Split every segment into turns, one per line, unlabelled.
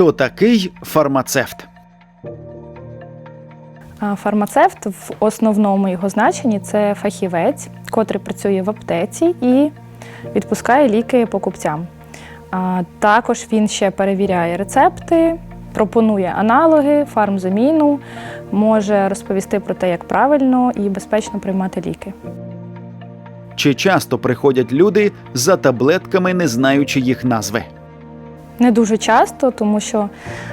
Хто такий фармацевт?
Фармацевт в основному його значенні це фахівець, котрий працює в аптеці і відпускає ліки покупцям. Також він ще перевіряє рецепти, пропонує аналоги, фармзаміну, може розповісти про те, як правильно і безпечно приймати ліки.
Чи часто приходять люди за таблетками, не знаючи їх назви?
Не дуже часто, тому що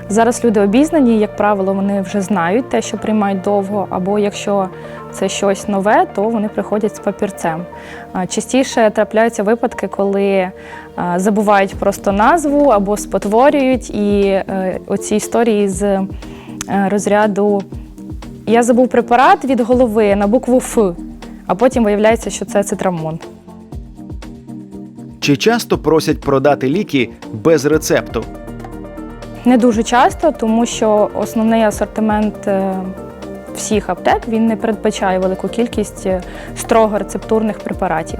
зараз люди обізнані, як правило, вони вже знають те, що приймають довго, або якщо це щось нове, то вони приходять з папірцем. Частіше трапляються випадки, коли забувають просто назву або спотворюють, і е, оці історії з е, розряду я забув препарат від голови на букву Ф, а потім виявляється, що це цитрамон.
Чи часто просять продати ліки без рецепту?
Не дуже часто, тому що основний асортимент е, всіх аптек він не передбачає велику кількість е, строго рецептурних препаратів.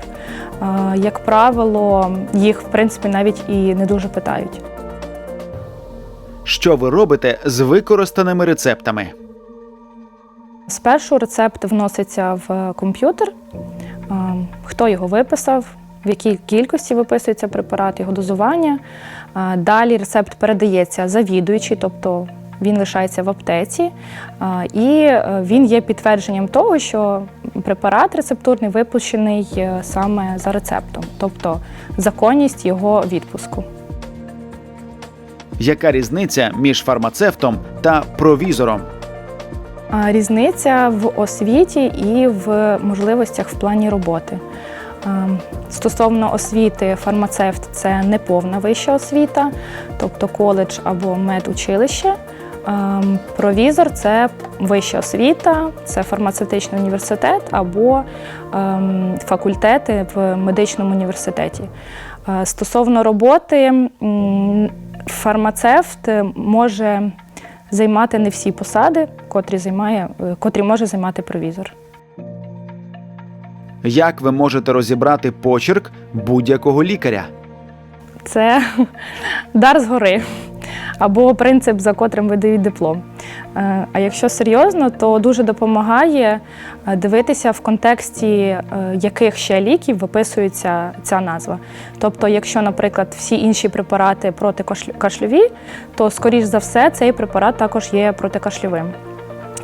Е, Як правило, їх в принципі навіть і не дуже питають.
Що ви робите з використаними рецептами?
Спершу рецепт вноситься в комп'ютер, хто його виписав, в якій кількості виписується препарат, його дозування. Далі рецепт передається завідуючий, тобто він лишається в аптеці, і е, він є підтвердженням того, що препарат рецептурний випущений е, саме за рецептом, тобто законність його відпуску.
Яка різниця між фармацевтом та провізором?
Різниця в освіті і в можливостях в плані роботи. А, Стосовно освіти, фармацевт це не повна вища освіта, тобто коледж або медучилище. Провізор це вища освіта, це фармацевтичний університет або ем, факультети в медичному університеті. Стосовно роботи, фармацевт може займати не всі посади, котрі займає, е, котрі може займати провізор.
Як ви можете розібрати почерк будь-якого лікаря?
Це дар згори або принцип, за котрим видають диплом. Е, А якщо серйозно, то дуже допомагає е, дивитися в контексті е, яких ще ліків виписується ця назва. Тобто, якщо, наприклад, всі інші препарати протикашльові, то скоріш за все цей препарат також є протикашльовим.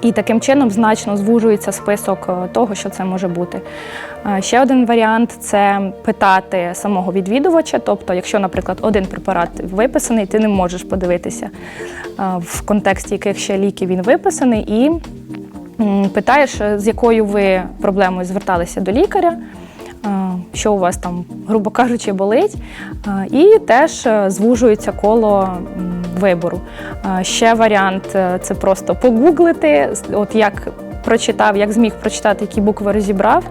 І таким чином значно звужується список е, того, що це може бути. Е, Ще один варіант це питати самого відвідувача. Тобто, якщо, наприклад, один препарат виписаний, ти не можеш подивитися е, в контексті яких ще ліків він виписаний, і питаєш, з якою ви проблемою зверталися до лікаря. Що у вас там, грубо кажучи, болить, і теж звужується коло вибору. Ще варіант е, це просто погуглити, от як прочитав, як зміг прочитати, які букви розібрав,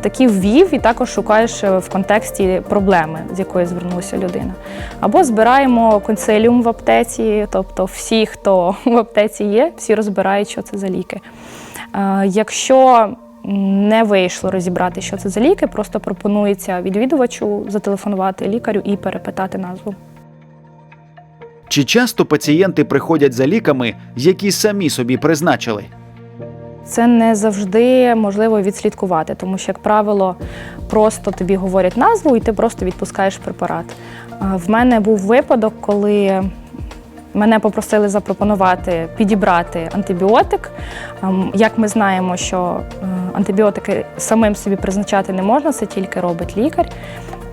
такі ввів, і також шукаєш е, в контексті проблеми, з якою звернулася людина. Або збираємо консиліум в аптеці, тобто всі, хто в аптеці є, всі розбирають, що це за ліки. Якщо не вийшло розібрати, що це за ліки, просто пропонується відвідувачу зателефонувати лікарю і перепитати назву.
Чи часто пацієнти приходять за ліками, які самі собі призначили?
Це не завжди можливо відслідкувати, тому що, як правило, просто тобі говорять назву, і ти просто відпускаєш препарат. В мене був випадок, коли мене попросили запропонувати підібрати антибіотик. Ем, Як ми знаємо, що е, антибіотики самим собі призначати не можна, це тільки робить лікар.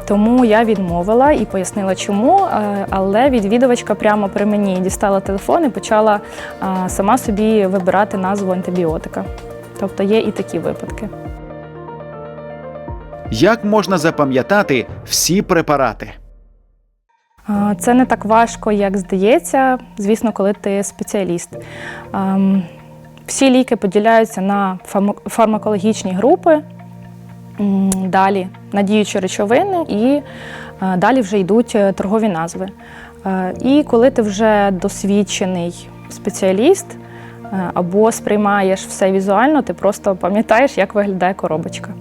Тому я відмовила і пояснила, чому. е, Але відвідувачка прямо при мені дістала телефон і почала е, сама собі вибирати назву антибіотика. Тобто є і такі випадки.
Як можна запам'ятати всі препарати?
Це не так важко, як здається, звісно, коли ти спеціаліст. Ем, Всі ліки поділяються на фарма- фармакологічні групи, далі на діючі речовини і е, далі вже йдуть е, торгові назви. Е, І коли ти вже досвідчений спеціаліст або сприймаєш все візуально, ти просто пам'ятаєш, як виглядає коробочка.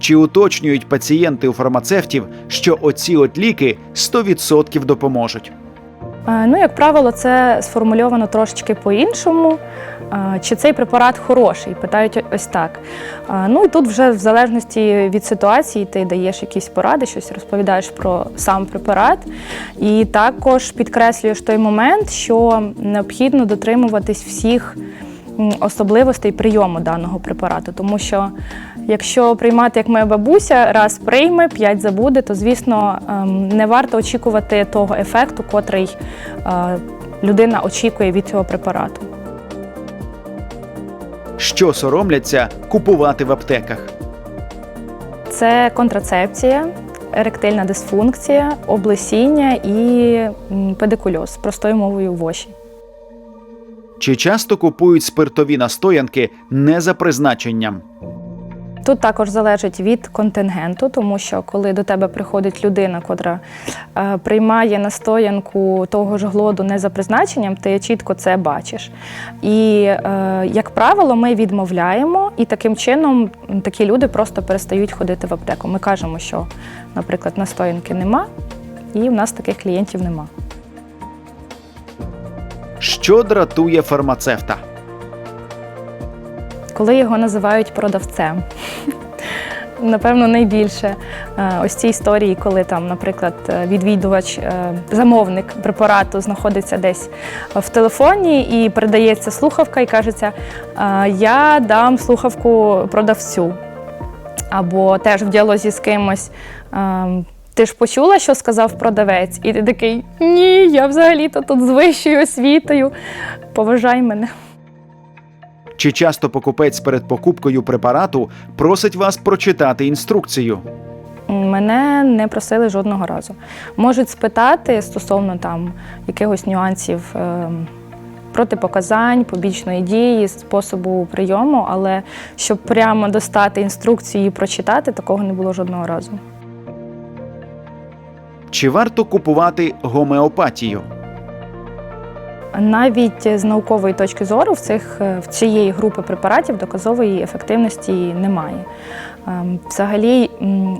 Чи уточнюють пацієнти у фармацевтів, що оці от ліки 100% допоможуть?
Ну, як правило, це сформульовано трошечки по-іншому. Чи цей препарат хороший? Питають ось так. Ну і тут вже в залежності від ситуації ти даєш якісь поради, щось розповідаєш про сам препарат. І також підкреслюєш той момент, що необхідно дотримуватись всіх особливостей прийому даного препарату. Тому що якщо приймати, як моя бабуся, раз прийме, п'ять забуде, то звісно ем, не варто очікувати того ефекту, котрий е, людина очікує від цього препарату.
Що соромляться купувати в аптеках?
Це контрацепція, еректильна дисфункція, облесіння і педикульоз, простою мовою воші.
Чи часто купують спиртові настоянки не за призначенням?
Тут також залежить від контингенту, тому що коли до тебе приходить людина, котра е, приймає настоянку того ж глоду не за призначенням, ти чітко це бачиш. І, е, як правило, ми відмовляємо, і таким чином такі люди просто перестають ходити в аптеку. Ми кажемо, що, наприклад, настоянки нема, і в нас таких клієнтів нема.
Що дратує фармацевта?
Коли його називають продавцем. Напевно, найбільше е, ось ці історії, коли там, наприклад, е, відвідувач, е, замовник препарату знаходиться десь в телефоні і передається слухавка, і кажеться, я дам слухавку продавцю. Або теж в діалозі з кимось. Ти ж почула, що сказав продавець, і ти такий ні, я взагалі-то тут з вищою освітою. Поважай мене.
Чи часто покупець перед покупкою препарату просить вас прочитати інструкцію?
Мене не просили жодного разу. Можуть спитати стосовно там якихось нюансів е, протипоказань, побічної дії, способу прийому, але щоб прямо достати інструкцію і прочитати, такого не було жодного разу.
Чи варто купувати гомеопатію?
Навіть з наукової точки зору в цих е, в цієї групи препаратів доказової ефективності немає. Ем, Взагалі,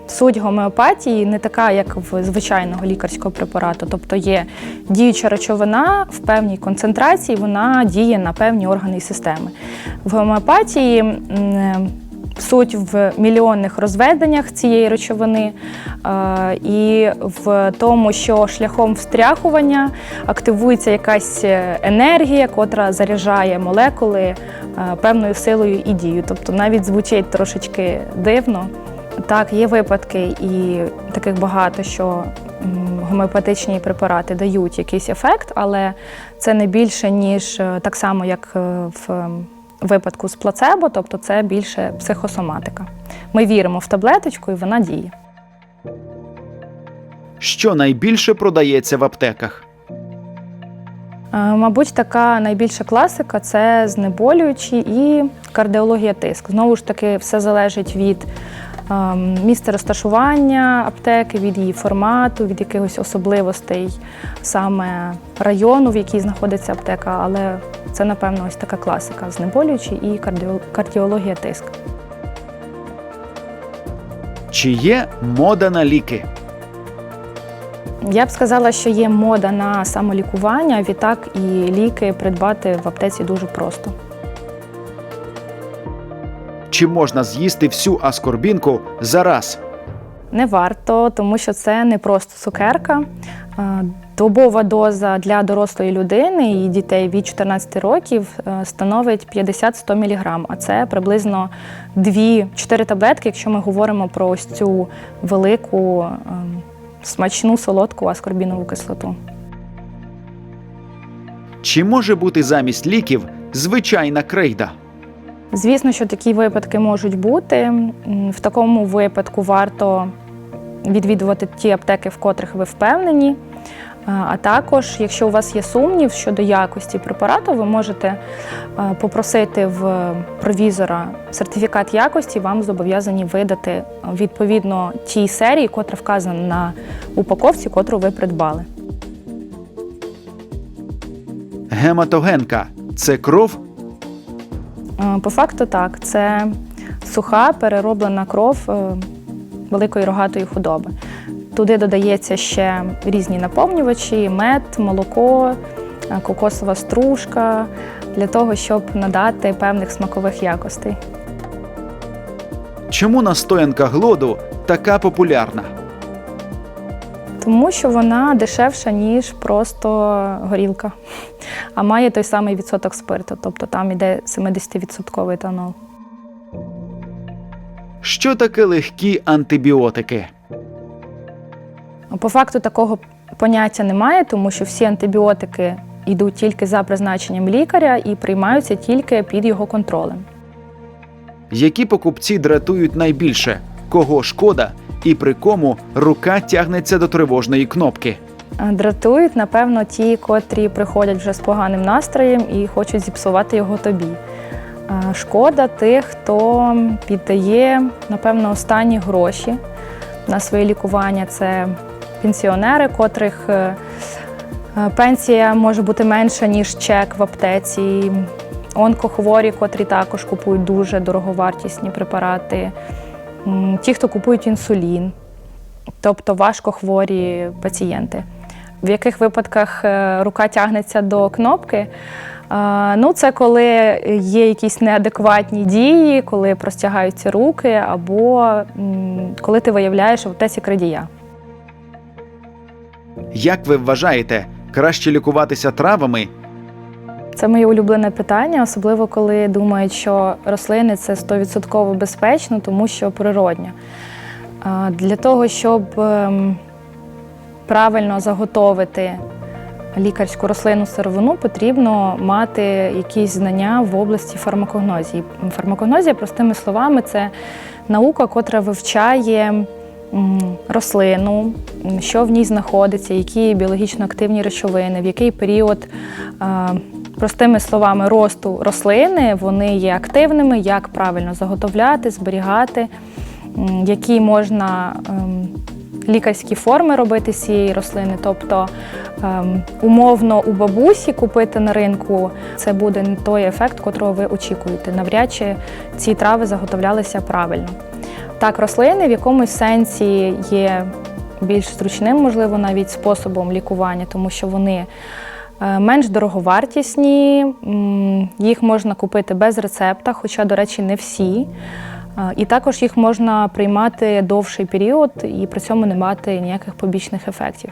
суть гомеопатії не така, як в звичайного лікарського препарату. Тобто є діюча речовина в певній концентрації, вона діє на певні органи і системи. В гомеопатії м, суть в мільйонних розведеннях цієї речовини е, і в тому, що шляхом встряхування активується якась енергія, котра заряджає молекули е, певною силою і дією. Тобто навіть звучить трошечки дивно. Так, є випадки, і таких багато, що гомеопатичні препарати дають якийсь ефект, але це не більше, ніж е, так само, як в випадку з плацебо, тобто це більше психосоматика. Ми віримо в таблеточку і вона діє.
Що найбільше продається в аптеках?
Е, Мабуть, така найбільша класика це знеболюючі і кардіологія тиск. Знову ж таки, все залежить від ем, місця розташування аптеки, від її формату, від якихось особливостей саме району, в якій знаходиться аптека. Але це, напевно, ось така класика знеболюючі і кардіологія тиск.
Чи є мода на ліки?
Я б сказала, що є мода на самолікування, відтак і ліки придбати в аптеці дуже просто.
Чи можна з'їсти всю аскорбінку за раз?
Не варто, тому що це не просто цукерка. Е, Добова доза для дорослої людини і дітей від 14 років е, становить 50-100 мг, а це приблизно 2-4 таблетки, якщо ми говоримо про ось цю велику ем, смачну солодку аскорбінову кислоту.
Чи може бути замість ліків звичайна крейда?
Звісно, що такі випадки можуть бути. В такому випадку варто відвідувати ті аптеки, в котрих ви впевнені. А також, якщо у вас є сумнів щодо якості препарату, ви можете е, попросити в провізора сертифікат якості, вам зобов'язані видати е, відповідно тій серії, котра вказана на упаковці, котру ви придбали.
Гематогенка це кров?
Е, По факту так, це суха перероблена кров е, великої рогатої худоби. Туди додається ще різні наповнювачі, мед, молоко, е, кокосова стружка для того, щоб надати певних смакових якостей.
Чому настоянка глоду така популярна?
Тому що вона дешевша, ніж просто горілка, а має той самий відсоток спирту, тобто там іде 70% етанол.
Що таке легкі антибіотики?
По факту такого поняття немає, тому що всі антибіотики йдуть тільки за призначенням лікаря і приймаються тільки під його контролем.
Які покупці дратують найбільше? Кого шкода і при кому рука тягнеться до тривожної кнопки?
Е, Дратують, напевно, ті, котрі приходять вже з поганим настроєм і хочуть зіпсувати його тобі. Е, Шкода тих, хто піддає, напевно, останні гроші на своє лікування. Це пенсіонери, котрих е, пенсія може бути менша, ніж чек в аптеці. Онкохворі, котрі також купують дуже дороговартісні препарати. Ті, хто купують інсулін, тобто важкохворі пацієнти. В яких випадках е, рука тягнеться до кнопки? Е, Ну, це коли є якісь неадекватні дії, коли простягаються руки, або коли ти виявляєш аптеці крадія.
Як ви вважаєте, краще лікуватися травами
Це моє улюблене питання, особливо коли думають, що рослини це 100% безпечно, тому що природньо. Для того, щоб ем, правильно заготовити лікарську рослинну сировину, потрібно мати якісь знання в області фармакогнозії. Фармакогнозія, простими словами, це наука, котра вивчає рослину, що в ній знаходиться, які біологічно активні речовини, в який період, простими словами, росту рослини вони є активними, як правильно заготовляти, зберігати, які можна ем, лікарські форми робити з цієї рослини. Тобто ем, умовно у бабусі купити на ринку це буде не той ефект, котрого ви очікуєте. Навряд чи ці трави заготовлялися правильно. Так, рослини в якомусь сенсі є більш зручним, можливо, навіть способом лікування, тому що вони е, менш дороговартісні, їх можна купити без рецепта, хоча, до речі, не всі. І також їх можна приймати довший період і при цьому не мати ніяких побічних ефектів.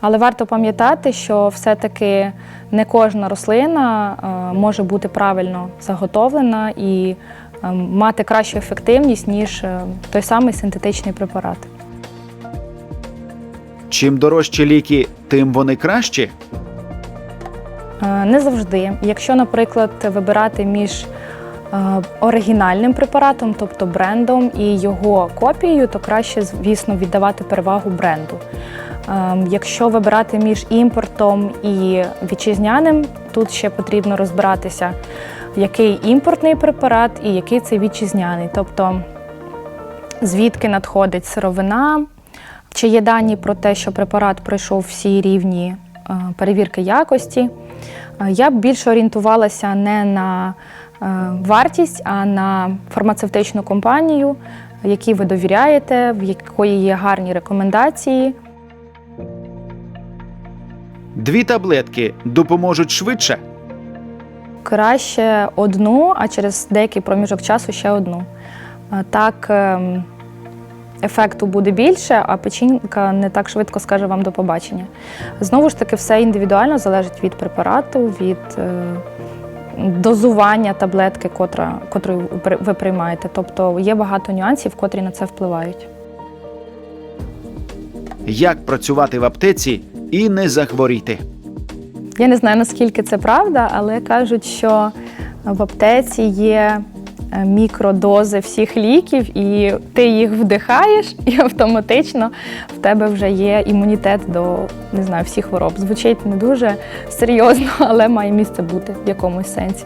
Але варто пам'ятати, що все-таки не кожна рослина е, може бути правильно заготовлена і е, мати кращу ефективність, ніж е, той самий синтетичний препарат.
Чим дорожчі ліки, тим вони кращі?
Не завжди. Якщо, наприклад, вибирати між оригінальним препаратом, тобто брендом, і його копією, то краще, звісно, віддавати перевагу бренду. Е, Якщо вибирати між імпортом і вітчизняним, тут ще потрібно розбиратися, який імпортний препарат і який це вітчизняний. Тобто, звідки надходить сировина, чи є дані про те, що препарат пройшов всі рівні е, перевірки якості. Е, Я б більше орієнтувалася не на е, вартість, а на фармацевтичну компанію, якій ви довіряєте, в якої є гарні рекомендації.
Дві таблетки допоможуть швидше.
Краще одну, а через деякий проміжок часу ще одну. Е, Так ем, ефекту буде більше, а печінка не так швидко скаже вам до побачення. Знову ж таки, все індивідуально залежить від препарату, від е, дозування таблетки, котра, котру ви приймаєте. Тобто є багато нюансів, котрі на це впливають.
Як працювати в аптеці і не захворіти?
Я не знаю, наскільки це правда, але кажуть, що в аптеці є мікродози всіх ліків, і ти їх вдихаєш, і автоматично в тебе вже є імунітет до не знаю, всіх хвороб. Звучить не дуже серйозно, але має місце бути в якомусь сенсі.